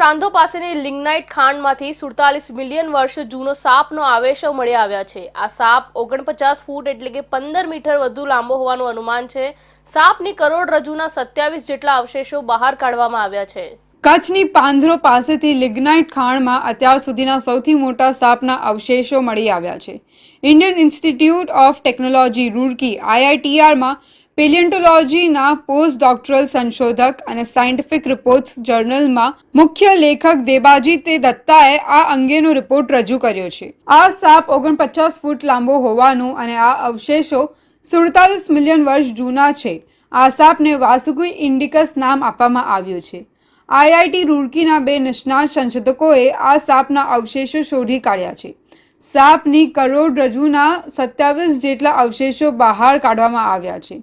પ્રાંધો પાસેની લિગ્નાઇટ ખાણમાંથી સુડતાલીસ મિલિયન વર્ષ જૂનો સાપનો આવેશો મળી આવ્યા છે. આ સાપ ઓગણપચાસ ફૂટ એટલે કે પંદર મીટર વધુ લાંબો હોવાનું અનુમાન છે. સાપની કરોડરજ્જુના સત્યાવીસ જેટલા અવશેષો બહાર કાઢવામાં આવ્યા છે. કચ્છની પાંધરો પાસેથી લિગ્નાઇટ ખાણમાં અત્યાર સુધીના સૌથી મોટા સાપના અવશેષો મળી આવ્યા છે. Indian Institute of Technology, Roorkee, આઈઆઈટીઆરમાં પેલિયન્ટોલોજીના પોસ્ટ ડોક્ટરલ સંશોધક અને સાયન્ટિફિક રિપોર્ટ્સ જર્નલમાં મુખ્ય લેખક દેબાજી તે દત્તાએ આ અંગેનો રિપોર્ટ રજૂ કર્યો છે. આ સાપ ઓગણપચાસ ફૂટ લાંબો હોવાનું અને આ અવશેષો સુડતાલીસ મિલિયન વર્ષ જૂના છે. આ સાપને વાસુકી ઇન્ડિકસ નામ આપવામાં આવ્યું છે. આઈઆઈટી રૂડકીના બે નિષ્ણાત સંશોધકોએ આ સાપના અવશેષો શોધી કાઢ્યા છે. સાપની કરોડરજ્જુના સત્યાવીસ જેટલા અવશેષો બહાર કાઢવામાં આવ્યા છે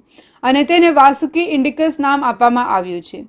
અને તેને વાસુકી ઇન્ડિકસ નામ આપવામાં આવ્યું છે.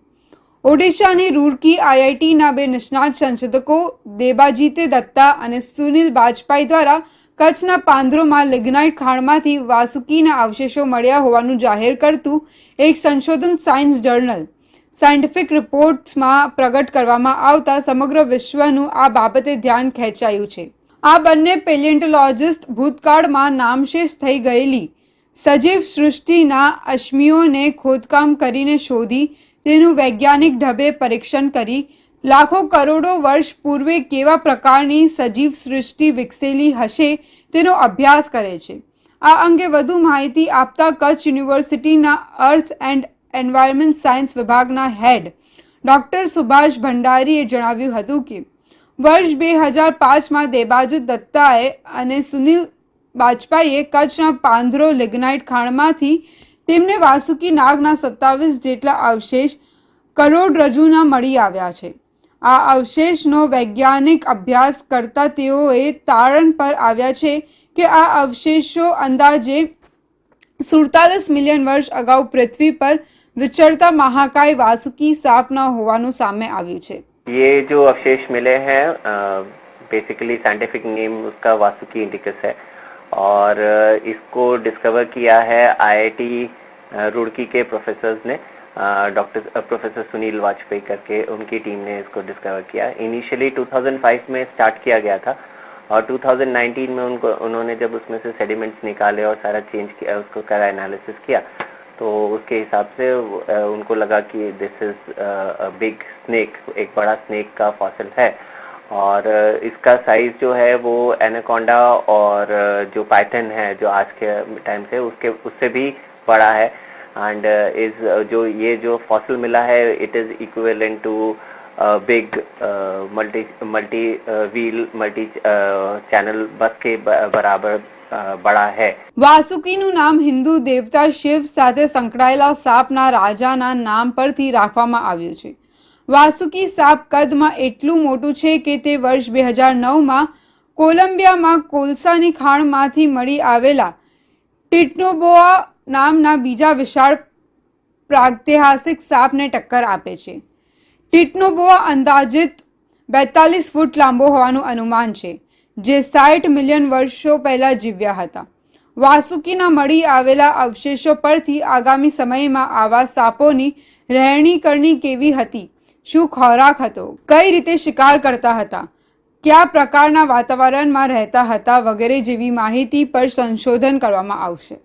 ઓડિશાની રૂરકી આઈઆઈટીના બે નિષ્ણાત સંશોધકો દેબાજીતે દત્તા અને સુનિલ બાજપાઈ દ્વારા કચ્છના પાંદરોમાં લિગ્નાઇટ ખાણમાંથી વાસુકીના અવશેષો મળ્યા હોવાનું જાહેર કરતું એક સંશોધન સાયન્સ જર્નલ સાયન્ટિફિક રિપોર્ટ્સમાં પ્રગટ કરવામાં આવતા સમગ્ર વિશ્વનું આ બાબતે ધ્યાન ખેંચાયું છે. આ બંને પેલિયન્ટોલોજિસ્ટ ભૂતકાળમાં નામશેષ થઈ ગયેલી. સજીવ સૃષ્ટિના અશ્મિઓને ખોદકામ કરીને શોધી તેનું વૈજ્ઞાનિક ઢબે પરીક્ષણ કરી. લાખો કરોડો વર્ષ પૂર્વે કેવા પ્રકારની સજીવ સૃષ્ટિ વિકસેલી હશે તેનો અભ્યાસ કરે છે. આ અંગે વધુ માહિતી આપતા કચ્છ યુનિવર્સિટીના અર્થ એન્ડ એન્વાયરમેન્ટ સાયન્સ વિભાગના હેડ ડૉક્ટર સુભાષ ભંડારીએ જણાવ્યું હતું કે વર્ષ બે હજાર પાંચમાં દેબાજુ દત્તાએ અને સુનિલ બાજપાઈએ કચ્છના પાંધરો લિગ્નાઇટ ખાણમાંથી તેમને વાસુકી નાગના સત્તાવીસ જેટલા અવશેષ કરોડરજ્જુના મળી આવ્યા છે. આ અવશેષનો વૈજ્ઞાનિક અભ્યાસ કરતા તેઓએ તારણ પર આવ્યા છે કે આ અવશેષો અંદાજે સુડતાલીસ મિલિયન વર્ષ અગાઉ પૃથ્વી પર વિચરતા મહાકાય વાસુકી સાપના હોવાનું સામે આવ્યું છે. ये जो अवशेष मिले हैं बेसिकली साइंटिफिक नेम उसका वासुकी इंडिकस है। और इसको डिस्कवर किया है आईआईटी रुड़की के प्रोफेसर्स ने। डॉक्टर प्रोफेसर सुनील वाजपेयी करके उनकी टीम ने इसको डिस्कवर किया। इनिशियली 2005 में स्टार्ट किया गया था और 2019 में उनको, उन्होंने जब उसमें से सेडिमेंट्स निकाले और सारा चेंज किया, उसको करा एनालिसिस किया तो उसके हिसाब से उनको लगा कि दिस इज़ बिग स्नेक एक बड़ा स्नेक का फॉसिल है। और इसका साइज़ जो है वो एनाकोंडा और जो पाइथन है, जो आज के टाइम से, उसके, उससे भी बड़ा है। एंड इज़ जो ये जो फॉसिल मिला है it is equivalent to big multi multi wheel multi channel bus के बराबर બડા હૈ. વાસુકીનું નામ હિન્દુ દેવતા શિવ સાથે સંકળાયેલા સાપના રાજાના નામ પરથી રાખવામાં આવ્યું છે. વાસુકી સાપ કદમાં એટલું મોટું છે કે તે વર્ષ બે હજાર નવમાં કોલંબિયામાં કોલસાની ખાણમાંથી મળી આવેલા ટિટનોબોઆ નામના બીજા વિશાળ પ્રાગૈતિહાસિક સાપને ટક્કર આપે છે. ટિટનોબોઆ અંદાજિત બેતાલીસ ફૂટ લાંબો હોવાનું અનુમાન છે. જે સાઠ મિલિયન વર્ષો પહેલાં જીવ્યા હતા. વાસુકીના મળી આવેલા અવશેષો પરથી આગામી સમયમાં આવા સાપોની રહેણી કરણી કેવી હતી? શું ખોરાક હતો? કઈ રીતે શિકાર કરતા હતા? કયા પ્રકારના વાતાવરણમાં રહેતા હતા વગેરે જેવી માહિતી પર સંશોધન કરવામાં આવશે.